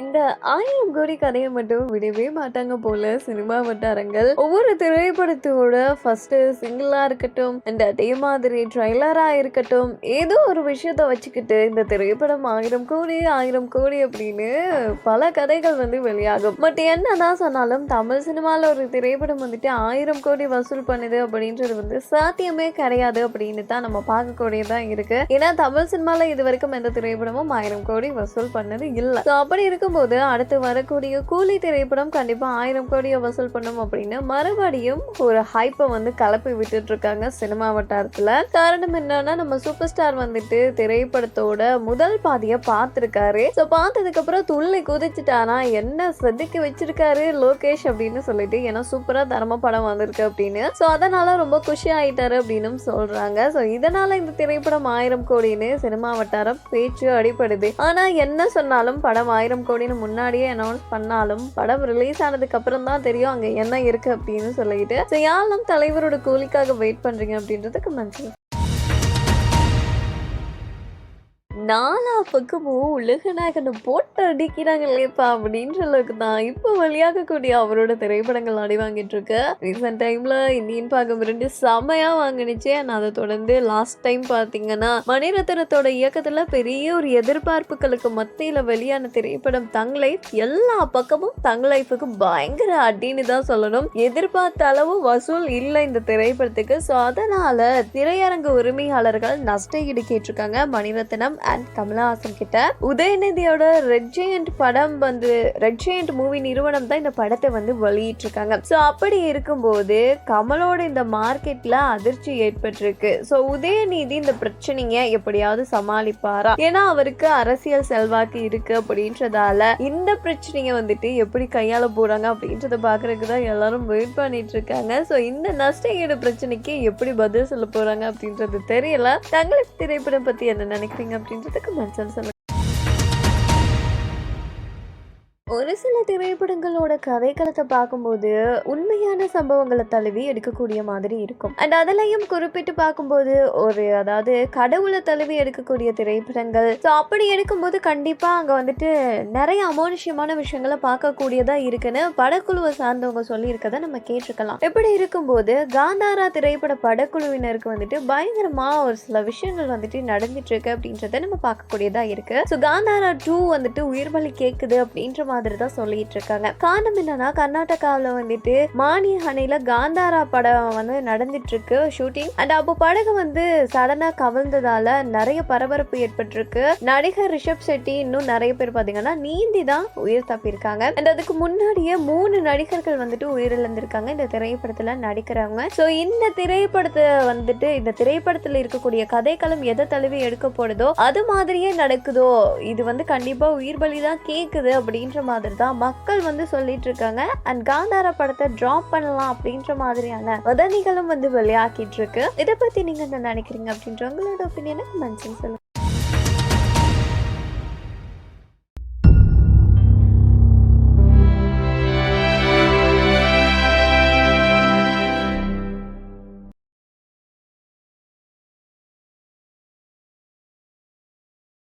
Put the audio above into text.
இந்த ஆயிரம் கோடி கதையை மட்டும் விடவே மாட்டாங்க போல சினிமா வட்டாரங்கள். ஒவ்வொரு திரைப்படத்தோட ஃபர்ஸ்ட் சிங்கிளா இருக்கட்டும் அண்ட் அதே மாதிரி ட்ரைலரா இருக்கட்டும் ஏதோ ஒரு விஷயத்த வச்சுக்கிட்டு இந்த திரைப்படம் ஆயிரம் கோடி ஆயிரம் கோடி அப்படின்னு பல கதைகள் வந்து வெளியாகும். பட் என்னதான் சொன்னாலும் தமிழ் சினிமால ஒரு திரைப்படம் வந்துட்டு ஆயிரம் கோடி வசூல் பண்ணுது அப்படின்றது வந்து சாத்தியமே கிடையாது அப்படின்னு தான் நம்ம பார்க்கக்கூடியதான் இருக்கு. ஏன்னா தமிழ் சினிமால இது வரைக்கும் எந்த திரைப்படமும் ஆயிரம் கோடி வசூல் பண்ணது இல்லை. ஸோ அப்படி இருக்கும்போது அடுத்து வரக்கூடிய கூலி திரைப்படம் கண்டிப்பாக ஆயிரம் கோடியை வசூல் பண்ணும் அப்படின்னு மறுபடியும் ஒரு ஹைப்பை வந்து கலப்பி விட்டுட்டு இருக்காங்க சினிமா வட்டாரத்தில். காரணம் என்னன்னா நம்ம சூப்பர் ஸ்டார் வந்துட்டு திரைப்படத்தோட முதல் பாதியை பார்த்துருக்காரு. ஸோ பார்த்ததுக்கு அப்புறம் துள்ளி குதிச்சுட்டானா என்ன செதுக்கி வச்சிருக்காரு லோகேஷ் அப்படின்னு சொல்லிட்டு ஏன்னா சூப்பராக தரம படம் வந்திருக்கு அப்படின்னு. ஸோ அதனால ரொம்ப குஷி ஆயிட்டாரு அப்படின்னு சொல்றாங்க. ஸோ இதனால இந்த திரைப்படம் ஆயிரம் கோடின்னு சினிமா வட்டாரம் பேச்சு அடிப்படுது ஆனா என்ன சொன்னாலும் படம் ஆயிரம் கோடி கோடின்னு முன்னாடியே அனௌன்ஸ் பண்ணாலும் படம் ரிலீஸ் ஆனதுக்கு அப்புறம் தான் தெரியும் அங்க என்ன இருக்கு அப்படின்னு சொல்லிட்டு. ஸோ யாரெல்லாம் தலைவரோட கூலிக்காக வெயிட் பண்றீங்க அப்படின்றதுக்கு மனசு நாலா பக்கமும் உலகநாயகனை போட்டு அடிக்கிறாங்களேப்பா அப்படின்ற அளவுக்கு தான் இப்போ வெளியாகக்கூடிய அவரோட திரைப்படங்கள் அடி வாங்கிட்டு இருக்கு ரீசெண்ட் டைம்ல இந்தியன் பாகம் ரெண்டு செமையா வாங்கினுச்சு. நான் அதை தொடர்ந்து லாஸ்ட் டைம் பார்த்தீங்கன்னா மணிரத்னத்தோட இயக்கத்துல பெரிய ஒரு எதிர்பார்ப்புகளுக்கு மத்தியில வெளியான திரைப்படம் தங் லைஃப். எல்லா பக்கமும் தங் லைஃபுக்கு பயங்கர அடின்னு தான் சொல்லணும். எதிர்பார்த்த அளவு வசூல் இல்லை இந்த திரைப்படத்துக்கு. ஸோ அதனால திரையரங்கு உரிமையாளர்கள் நஷ்ட ஈடு கேட்டிருக்காங்க மணிரத்னம். ஃபேன் கமலஹாசன் கிட்ட உதயநிதியோட ரெட் ஜெயண்ட் படம் வந்து ரெட் ஜெயண்ட் மூவி நிறுவனம் தான் இந்த படத்தை வந்து வெளியிட்டிருக்காங்க. ஸோ அப்படி இருக்கும்போது கமலோட இந்த மார்க்கெட்ல அதிர்ச்சி ஏற்பட்டிருக்கு. ஸோ உதயநிதி இந்த பிரச்சனைய எப்படியாவது சமாளிப்பாரா? ஏன்னா அவருக்கு அரசியல் செல்வாக்கு இருக்கு அப்படின்றதால இந்த பிரச்சனைய வந்துட்டு எப்படி கையாள போறாங்க அப்படின்றத பாக்குறதுக்கு தான் எல்லாரும் வெயிட் பண்ணிட்டு இருக்காங்க ஸோ இந்த நஷ்ட ஈடு பிரச்சனைக்கு எப்படி பதில் சொல்ல போறாங்க அப்படின்றது தெரியல. தங்களுக்கு திரைப்படம் பத்தி என்ன நினைக்கிறீங்க அப்படின்னு ጥቅም አልሰብሰብ ஒரு சில திரைப்படங்களோட கதைக்களத்தை பார்க்கும்போது உண்மையான சம்பவங்களை தழுவி எடுக்கக்கூடிய மாதிரி இருக்கும். அண்ட் அதுலயும் குறிப்பிட்டு பார்க்கும்போது ஒரு அதாவது கடவுளை தழுவி எடுக்கக்கூடிய திரைப்படங்கள். ஸோ அப்படி எடுக்கும்போது கண்டிப்பா அங்க வந்துட்டு நிறைய அமானுஷ்யமான விஷயங்களை பார்க்கக்கூடியதா இருக்குன்னு படக்குழுவை சார்ந்தவங்க சொல்லியிருக்கதை நம்ம கேட்டிருக்கலாம். எப்படி இருக்கும்போது காந்தாரா திரைப்பட படக்குழுவினருக்கு வந்துட்டு பயங்கரமா ஒரு சில விஷயங்கள் வந்துட்டு நடந்துட்டு இருக்கு அப்படின்றத நம்ம பார்க்கக்கூடியதா இருக்கு. ஸோ காந்தாரா டூ வந்துட்டு உயிர்வலி கேட்குது அப்படின்ற மாதிரி தான் சொல்லிட்டு இருக்காங்க காரணம் என்னன்னா கர்நாடகாவில் வந்துட்டு மானிய ஹனையில காந்தாரா படம் வந்து நடந்துட்டு இருக்கு ஷூட்டிங் அண்ட் அப்போ படகு வந்து சடனா கவிழ்ந்ததால நிறைய பரபரப்பு ஏற்பட்டிருக்கு. நடிகர் ரிஷப் செட்டி இன்னும் நிறைய பேர் பாத்தீங்கன்னா நீந்தி தான் உயிர் தப்பியிருக்காங்க. அண்ட் அதுக்கு முன்னாடியே மூணு நடிகர்கள் வந்துட்டு உயிரிழந்திருக்காங்க. இந்த திரைப்படத்துல நடிக்கிறவங்க. ஸோ இந்த திரைப்படத்தை வந்துட்டு இந்த திரைப்படத்துல இருக்கக்கூடிய கதைக்களம் எதை தழுவி எடுக்க போடுதோ அது மாதிரியே நடக்குதோ இது வந்து கண்டிப்பா உயிர் பலி தான் கேக்குது அப்படின்ற மாதிரி தான் மக்கள் வந்து சொல்லிட்டு இருக்காங்க அண்ட் காந்தாரா படத்தை டிராப் பண்ணலாம் அப்படின்ற மாதிரியான வதந்திகளும் வந்து வெளியாக்கிட்டு இருக்கு இதை பத்தி நீங்க என்ன நினைக்கிறீங்க அப்படின்ற உங்களோட ஒப்பீனியனை மென்ஷன் சொல்லுங்க.